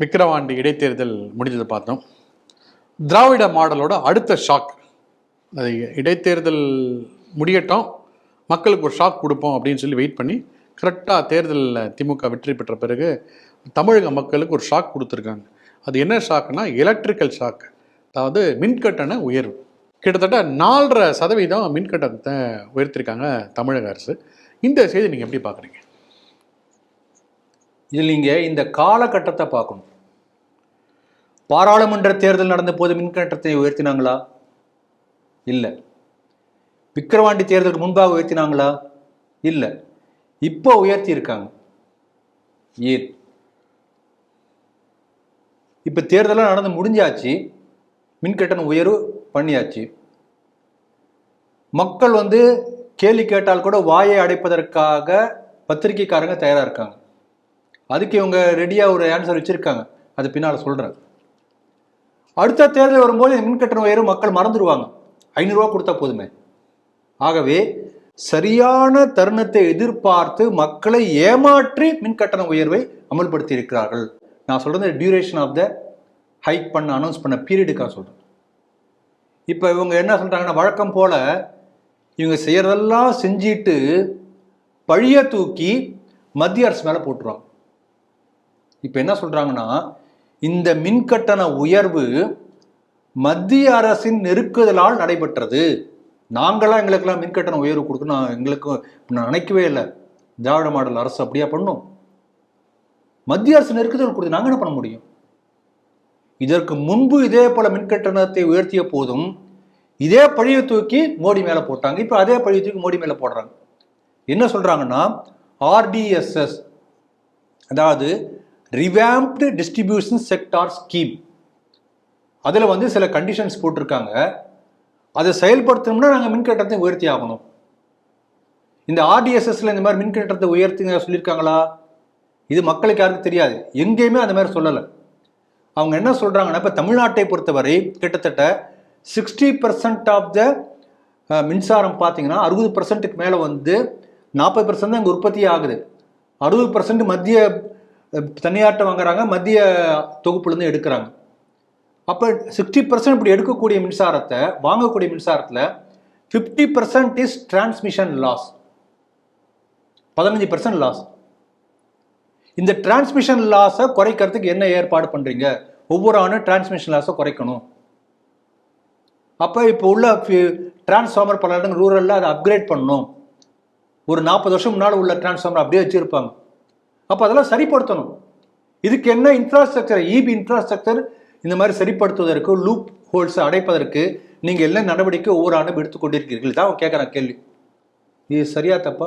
விக்கிரவாண்டி இடைத்தேர்தல் முடிஞ்சதை பார்த்தோம். திராவிட மாடலோட அடுத்த ஷாக் அது இடைத்தேர்தல் முடியட்டும். மக்களுக்கு ஒரு ஷாக் கொடுப்போம் அப்படின்னு சொல்லி வெயிட் பண்ணி கரெக்டாக தேர்தலில் திமுக வெற்றி பெற்ற பிறகு தமிழக மக்களுக்கு ஒரு ஷாக் கொடுத்துருக்காங்க. அது என்ன ஷாக்னா எலக்ட்ரிக்கல் ஷாக் அதாவது மின்கட்டண உயர்வு. கிட்டத்தட்ட நாலரை சதவீதம் மின்கட்டணத்தை உயர்த்திருக்காங்க தமிழக அரசு. இந்த செய்தி நீங்கள் எப்படி பார்க்குறீங்க? இதில் நீங்கள் இந்த காலகட்டத்தை பார்க்கணும். பாராளுமன்ற தேர்தல் நடந்த போது மின்கட்டணத்தை உயர்த்தினாங்களா? இல்லை. விக்கிரவாண்டி தேர்தலுக்கு முன்பாக உயர்த்தினாங்களா? இல்லை. இப்போ உயர்த்தி இருக்காங்க. ஏன்? இப்போ தேர்தலாம் நடந்து முடிஞ்சாச்சு. மின்கட்டண உயர்வு பண்ணியாச்சு. மக்கள் வந்து கேள்வி கேட்டால் கூட வாயை அடைப்பதற்காக பத்திரிக்கைக்காரங்க தயாராக இருக்காங்க. அதுக்கு இவங்க ரெடியாக ஒரு ஆன்சர் வச்சுருக்காங்க. அது பின்னால் சொல்கிறேன் அடுத்த தேர்தல் வரும்போது மின்கட்டண உயர்வு மக்கள் மறந்துடுவாங்க ஐநூறுரூவா கொடுத்தா போதுமே. ஆகவே சரியான தருணத்தை எதிர்பார்த்து மக்களை ஏமாற்றி மின்கட்டண உயர்வை அமல்படுத்தி இருக்கிறார்கள் நான் சொல்கிறது டியூரேஷன் ஆஃப் த ஹைக் பண்ண அனௌன்ஸ் பண்ண பீரியடுக்காக சொல்கிறேன் இப்போ இவங்க என்ன சொல்கிறாங்கன்னா வழக்கம் போல் இவங்க செய்கிறதெல்லாம் செஞ்சிட்டு பழிய தூக்கி மத்திய அரசு மேலே போட்டுருவாங்க. இப்போ என்ன சொல்கிறாங்கன்னா இந்த மின்கட்டண உயர்வு மத்திய அரசின் நெருக்குதலால் நடைபெற்றது. நாங்களாம் எங்களுக்கெல்லாம் மின்கட்டண உயர்வு கொடுக்கணும். எங்களுக்கு நான் நினைக்கவே இல்லை. திராவிட மாடல் அரசு அப்படியா பண்ணும்? மத்திய அரசு நெருக்குதல் கொடுத்து நாங்கள் என்ன பண்ண முடியும்? இதற்கு முன்பு இதே போல மின்கட்டணத்தை உயர்த்திய போதும் இதே பழியை தூக்கி மோடி மேலே போட்டாங்க. இப்போ அதே பழியை தூக்கி மோடி மேலே போடுறாங்க. என்ன சொல்றாங்கன்னா ஆர்டிஎஸ்எஸ் அதாவது ரிவாம்ப்டு டிஸ்ட்ரிபியூஷன் செக்டார் ஸ்கீம் அதில் வந்து சில கண்டிஷன்ஸ் போட்டிருக்காங்க. அதை செயல்படுத்தணும்னா நாங்கள் மின்கட்டணத்தை உயர்த்தி ஆகணும். இந்த ஆர்டிஎஸ்எஸ்ல இந்த மாதிரி மின்கட்டணத்தை உயர்த்துங்க சொல்லியிருக்காங்களா? இது மக்களுக்கு யாருக்கும் தெரியாது. எங்கேயுமே அந்த மாதிரி சொல்லலை. அவங்க என்ன சொல்கிறாங்கன்னா இப்போ தமிழ்நாட்டை பொறுத்தவரை கிட்டத்தட்ட சிக்ஸ்டி பர்சன்ட் ஆஃப் த மின்சாரம் பார்த்தீங்கன்னா அறுபது பர்சன்ட்டுக்கு மேலே வந்து நாற்பது பர்சன்ட் தான் இங்கே உற்பத்தி ஆகுது. அறுபது பர்சன்ட் மத்திய தனியார்ட்ட வாங்குறாங்க மத்திய தொகுப்புலேருந்து எடுக்கிறாங்க. அப்போ சிக்ஸ்டி பர்சன்ட் இப்படி எடுக்கக்கூடிய மின்சாரத்தை வாங்கக்கூடிய மின்சாரத்தில் fifty percent is transmission loss பதினஞ்சு பர்சன்ட் லாஸ் இந்த டிரான்ஸ்மிஷன் லாஸை குறைக்கிறதுக்கு என்ன ஏற்பாடு பண்ணுறீங்க ஒவ்வொரு ஆணும் டிரான்ஸ்மிஷன் லாஸை குறைக்கணும். அப்போ இப்போ உள்ள டிரான்ஸ்ஃபார்மர் பல இடங்கள் ரூரலில் அதை அப்கிரேட் பண்ணணும். ஒரு நாற்பது வருஷம் முன்னால் உள்ள டிரான்ஸ்ஃபார்மர் அப்படியே வச்சுருப்பாங்க. அப்போ அதெல்லாம் சரிப்படுத்தணும். இதுக்கு என்ன இன்ஃப்ராஸ்ட்ரக்சர் இபி இன்ஃப்ராஸ்ட்ரக்சர் இந்த மாதிரி சரிப்படுத்துவதற்கு லூப் ஹோல்ஸை அடைப்பதற்கு நீங்கள் என்ன நடவடிக்கை ஒவ்வொரு ஆண்டும் எடுத்துக்கொண்டிருக்கிறீர்கள் தான் அவன் கேட்குறான் கேள்வி. இது சரியா தப்பா?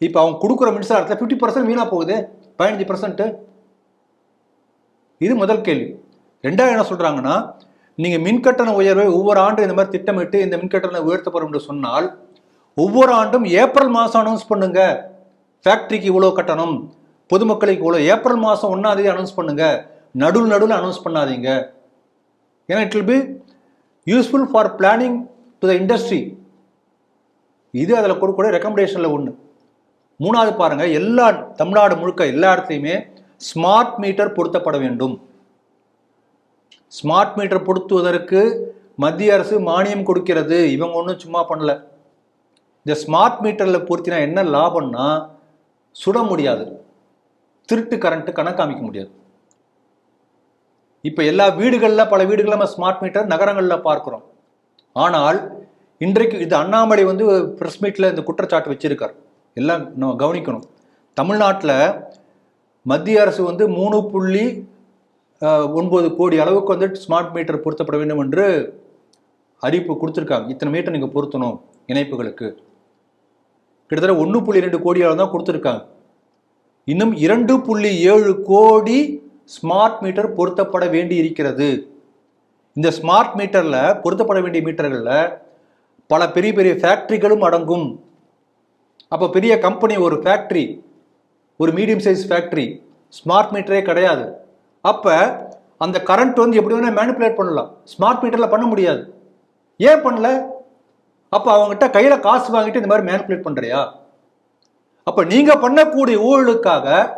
இப்போ அவன் கொடுக்குற மின்சாரத்தில் ஃபிஃப்டி பர்சன்ட் வீணாக போகுது? பதினஞ்சு பர்சன்ட்டு இது முதல் கேள்வி. ரெண்டாவது என்ன சொல்கிறாங்கன்னா நீங்கள் மின்கட்டண உயர்வை ஒவ்வொரு ஆண்டும் இந்த மாதிரி திட்டமிட்டு இந்த மின்கட்டணம் உயர்த்தப்படும் என்று சொன்னால் ஒவ்வொரு ஆண்டும் ஏப்ரல் மாதம் அனௌன்ஸ் பண்ணுங்கள் ஃபேக்ட்ரிக்கு இவ்வளோ கட்டணம். பொதுமக்களுக்கு இவ்வளோ ஏப்ரல் மாதம் ஒன்றாம் தேதி அனௌன்ஸ் பண்ணுங்க. நடுவில் நடுவில் அனௌன்ஸ் பண்ணாதீங்க. ஏன்னா it will be useful for planning to the industry இது அதில் கொடுக்கக்கூடிய ரெக்கமெண்டேஷனில் ஒன்று மூணாவது பாருங்கள் எல்லா தமிழ்நாடு முழுக்க எல்லா இடத்துலையுமே ஸ்மார்ட் மீட்டர் பொருத்தப்பட வேண்டும். ஸ்மார்ட் மீட்டர் பொருத்துவதற்கு மத்திய அரசு மானியம் கொடுக்கிறது. இவங்க ஒன்றும் சும்மா பண்ணல. இந்த ஸ்மார்ட் மீட்டரில் பொருத்தினா என்ன லாபம்னா சுட முடியாது. திருட்டு கரண்ட்டு கணக்காமிக்க முடியாது. இப்போ எல்லா வீடுகளில் பல வீடுகளில் நம்ம ஸ்மார்ட் மீட்டர் நகரங்களில் பார்க்குறோம். ஆனால் இன்றைக்கு இது அண்ணாமலை வந்து ப்ரெஸ் மீட்டில் இந்த குற்றச்சாட்டு வச்சிருக்கார். எல்லாம் நம்ம கவனிக்கணும். தமிழ்நாட்டில் மத்திய அரசு வந்து மூணு புள்ளி ஒன்பது கோடி அளவுக்கு வந்து ஸ்மார்ட் மீட்டர் பொருத்தப்பட வேண்டும் என்று அறிவிப்பு கொடுத்துருக்காங்க. இத்தனை மீட்டர் நீங்கள் பொருத்தணும் இணைப்புகளுக்கு. கிட்டத்தட்ட ஒன்று புள்ளி ரெண்டு கோடி அளவு தான் கொடுத்துருக்காங்க. இன்னும் இரண்டு புள்ளி ஏழு கோடி ஸ்மார்ட் மீட்டர் பொருத்தப்பட வேண்டி இருக்கிறது. இந்த ஸ்மார்ட் மீட்டரில் பொருத்தப்பட வேண்டிய மீட்டர்களில் பல பெரிய பெரிய ஃபேக்ட்ரிகளும் அடங்கும். அப்போ பெரிய கம்பெனி ஒரு ஃபேக்ட்ரி ஒரு மீடியம் சைஸ் ஃபேக்ட்ரி ஸ்மார்ட் மீட்டரே கிடையாது. அப்போ அந்த கரண்ட் வந்து எப்படி வேணால் மேனிப்புலேட் பண்ணலாம். ஸ்மார்ட் மீட்டரில் பண்ண முடியாது. ஏன் பண்ணல? அப்போ அவங்ககிட்ட கையில் காசு வாங்கிட்டு இந்த மாதிரி மேனிப்புலேட் பண்ணுறியா அப்போ நீங்கள் பண்ணக்கூடிய ஊழலுக்காக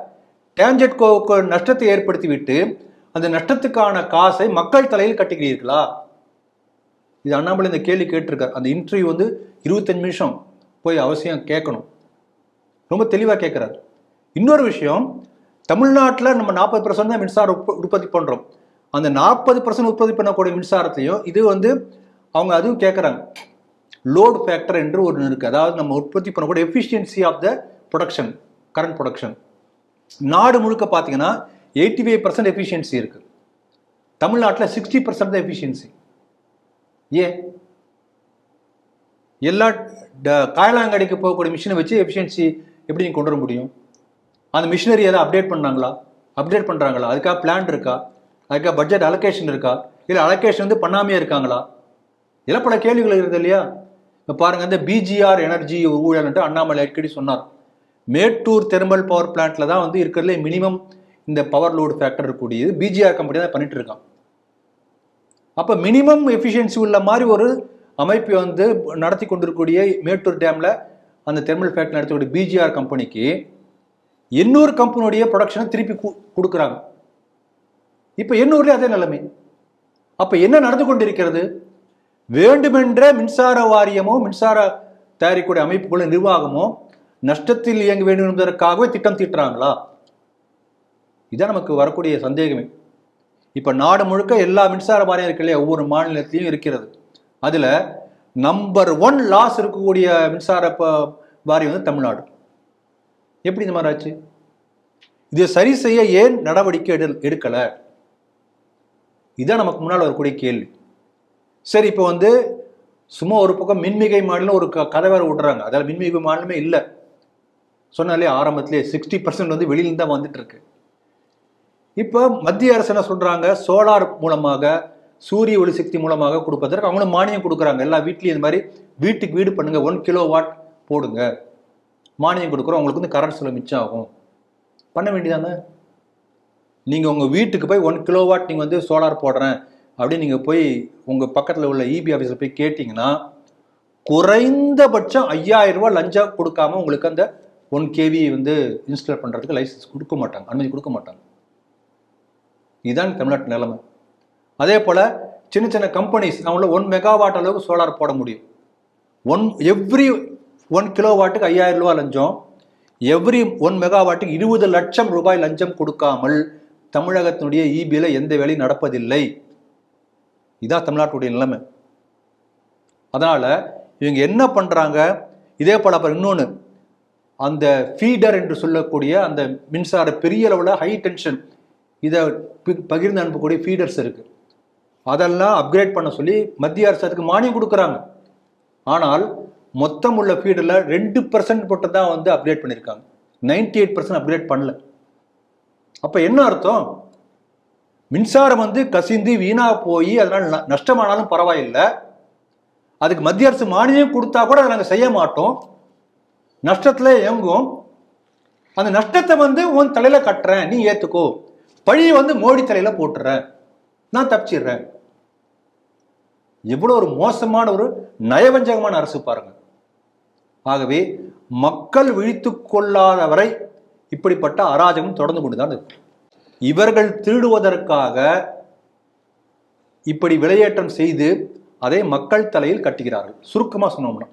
டேஞ்செட்கோவுக்கு நஷ்டத்தை ஏற்படுத்திவிட்டு அந்த நஷ்டத்துக்கான காசை மக்கள் தலையில் கட்டுகிறீர்களா? இது அண்ணாமலை இந்த கேள்வி கேட்டிருக்கார். அந்த இன்டர்வியூ வந்து இருபத்தஞ்சு நிமிஷம் போய் அவசியம் கேட்கணும். ரொம்ப தெளிவாக கேட்குறாரு. இன்னொரு விஷயம் தமிழ்நாட்டில் நம்ம நாற்பது பர்சன்ட் தான் மின்சாரம் உற்ப- உற்பத்தி பண்ணுறோம் அந்த நாற்பது பர்சன்ட் உற்பத்தி பண்ணக்கூடிய மின்சாரத்தையும் இது வந்து அவங்க அதுவும் கேட்குறாங்க. லோட் ஃபேக்டர் என்று ஒன்று இருக்குது அதாவது நம்ம உற்பத்தி பண்ணக்கூடிய efficiency of the production current production நாடு முழுக்க பார்த்தீங்கன்னா எயிட்டி ஃபைவ் பர்சன்ட் எஃபிஷியன்சி இருக்குது தமிழ்நாட்டில் சிக்ஸ்டி பர்சன்ட் தான் எஃபிஷியன்சி ஏன்? எல்லா ட- காயலாங்கடைக்கு போகக்கூடிய மிஷினை வச்சு எஃபிஷியன்சி எப்படி நீங்கள் கொண்டு வர முடியும்? அந்த மிஷினரி எதாவது அப்டேட் பண்ணாங்களா? அப்டேட் பண்ணுறாங்களா அதுக்காக பிளான் இருக்கா? அதுக்காக பட்ஜெட் அலோகேஷன் இருக்கா? இல்லை அலோகேஷன் வந்து பண்ணாமையே இருக்காங்களா? இதெல்லாம் பல கேள்விகள் இருக்குது இல்லையா? இப்போ பாருங்கள் இந்த பிஜிஆர் எனர்ஜி ஊழல்ன்ட்டு அண்ணாமலை அடிக்கடி சொன்னார். மேட்டூர் தெர்மல் பவர் பிளான்ட்டில் தான் வந்து இருக்கிறதுல மினிமம் இந்த பவர் லோடு ஃபேக்டர் இருக்கக்கூடியது. பிஜிஆர் கம்பெனி தான் பண்ணிட்டு இருக்கான். அப்போ மினிமம் எஃபிஷியன்சி உள்ள மாதிரி ஒரு அமைப்பை வந்து நடத்தி கொண்டிருக்கக்கூடிய மேட்டூர் டேமில் அந்த தெர்மல் ஃபேக்டரி நடத்தக்கூடிய பிஜிஆர் கம்பெனிக்கு எண்ணூறு கம்பெனியுடைய ப்ரொடக்ஷனை திருப்பி கு- கொடுக்குறாங்க. இப்போ எண்ணூர்லேயே அதே நிலைமை. அப்போ என்ன நடந்து கொண்டிருக்கிறது? வேண்டுமென்ற மின்சார வாரியமோ மின்சார தயாரிக்கூடிய அமைப்புகளும் நிர்வாகமோ நஷ்டத்தில் இயங்க வேண்டும் என்பதற்காகவே திட்டம் தீட்டுறாங்களா? இதான் நமக்கு வரக்கூடிய சந்தேகமே. இப்போ நாடு முழுக்க எல்லா மின்சார வாரியம் இருக்கு இல்லையா? ஒவ்வொரு மாநிலத்திலையும் இருக்கிறது. அதில் நம்பர் ஒன் லாஸ் இருக்கக்கூடிய மின்சார வாரியம் வந்து தமிழ்நாடு. எப்படி இந்த மாதிரி ஆச்சு? இதை சரி செய்ய ஏன் நடவடிக்கை எடு எடுக்கலை? இதான் நமக்கு முன்னால் வரக்கூடிய கேள்வி. சரி இப்போ வந்து சும்மா ஒரு பக்கம் மின்மிகை மாநிலம் ஒரு க- கதை வேறு விட்றாங்க அதில் மின்மிகை மாடலுமே இல்லை. சொன்னாலே ஆரம்பத்திலே சிக்ஸ்டி பர்சன்ட் வந்து வெளியில தான் வந்துட்டு இருக்கு. இப்போ மத்திய அரசு என்ன சொல்கிறாங்க சோலார் மூலமாக சூரிய ஒளி சக்தி மூலமாக கொடுப்பதற்கு அவங்களும் மானியம் கொடுக்குறாங்க. எல்லா வீட்லேயும் இந்த மாதிரி வீட்டுக்கு வீடு பண்ணுங்கள் ஒன் கிலோ வாட் போடுங்க. மானியம் கொடுக்குறோம். அவங்களுக்கு வந்து கரண்ட் செலவு மிச்சம் ஆகும். பண்ண வேண்டியதானே நீங்கள் உங்கள் வீட்டுக்கு போய் ஒன் கிலோ வாட் நீங்கள் வந்து சோலார் போடுறேன். அப்படின்னு நீங்கள் போய் உங்கள் பக்கத்தில் உள்ள இபி ஆஃபீஸில் போய் கேட்டிங்கன்னா குறைந்தபட்சம் ஐயாயிரம் ரூபாய் லஞ்சம் கொடுக்காம உங்களுக்கு அந்த ஒன் கேவி வந்து இன்ஸ்டால் பண்ணுறதுக்கு லைசன்ஸ் கொடுக்க மாட்டாங்க அனுமதி கொடுக்க மாட்டாங்க. இதுதான் தமிழ்நாட்டு நிலைமை. அதே போல் சின்ன சின்ன கம்பெனிஸ் அவங்கள ஒன் மெகாவாட் அளவுக்கு சோலார் போட முடியும். ஒன் எவ்ரி ஒன் கிலோ வாட்டுக்கு ஐயாயிரம் ரூபாய் லஞ்சம் எவ்ரி ஒன் மெகாவாட்டுக்கு இருபது லட்சம் ரூபாய் லஞ்சம் கொடுக்காமல் தமிழகத்தினுடைய இபியில் எந்த வேலையும் நடப்பதில்லை. இதான் தமிழ்நாட்டுடைய நிலைமை. அதனால் இவங்க என்ன பண்ணுறாங்க இதே போல் அப்புறம் இன்னொன்று அந்த ஃபீடர் என்று சொல்லக்கூடிய அந்த மின்சார பெரிய அளவில் ஹை டென்ஷன் இதை பகிர்ந்து அனுப்பக்கூடிய ஃபீடர்ஸ் இருக்குது அதெல்லாம் அப்கிரேட் பண்ண சொல்லி மத்திய அரசு அதுக்கு மானியம் கொடுக்குறாங்க. ஆனால் மொத்தம் உள்ள ஃபீடரில் ரெண்டு பர்சன்ட் மட்டும் தான் வந்து அப்கிரேட் பண்ணியிருக்காங்க. நைன்டி எயிட் பர்சன்ட் அப்கிரேட் பண்ணல. அப்போ என்ன அர்த்தம்? மின்சாரம் வந்து கசிந்து வீணாக போய் அதனால் ந- நஷ்டமானாலும் பரவாயில்லை. அதுக்கு மத்திய அரசு மானியம் கொடுத்தா கூட அதை நாங்கள் செய்ய மாட்டோம். நஷ்டத்தில் இயங்கும். அந்த நஷ்டத்தை வந்து உன் தலையில் கட்டுறேன் நீ ஏற்றுக்கோ பழியை வந்து மோடி தலையில் போட்டுறேன். நான் தப்பிச்சிடுறேன். எவ்வளோ ஒரு மோசமான ஒரு நயவஞ்சகமான அரசு பாருங்க. ஆகவே மக்கள் விழித்து கொள்ளாத வரை இப்படிப்பட்ட அராஜகம் தொடர்ந்து கொண்டுதான் இருக்கு. இவர்கள் திருடுவதற்காக இப்படி விலையேற்றம் செய்து அதை மக்கள் தலையில் கட்டுகிறார்கள். சுருக்கமாக சொன்னோம்னா.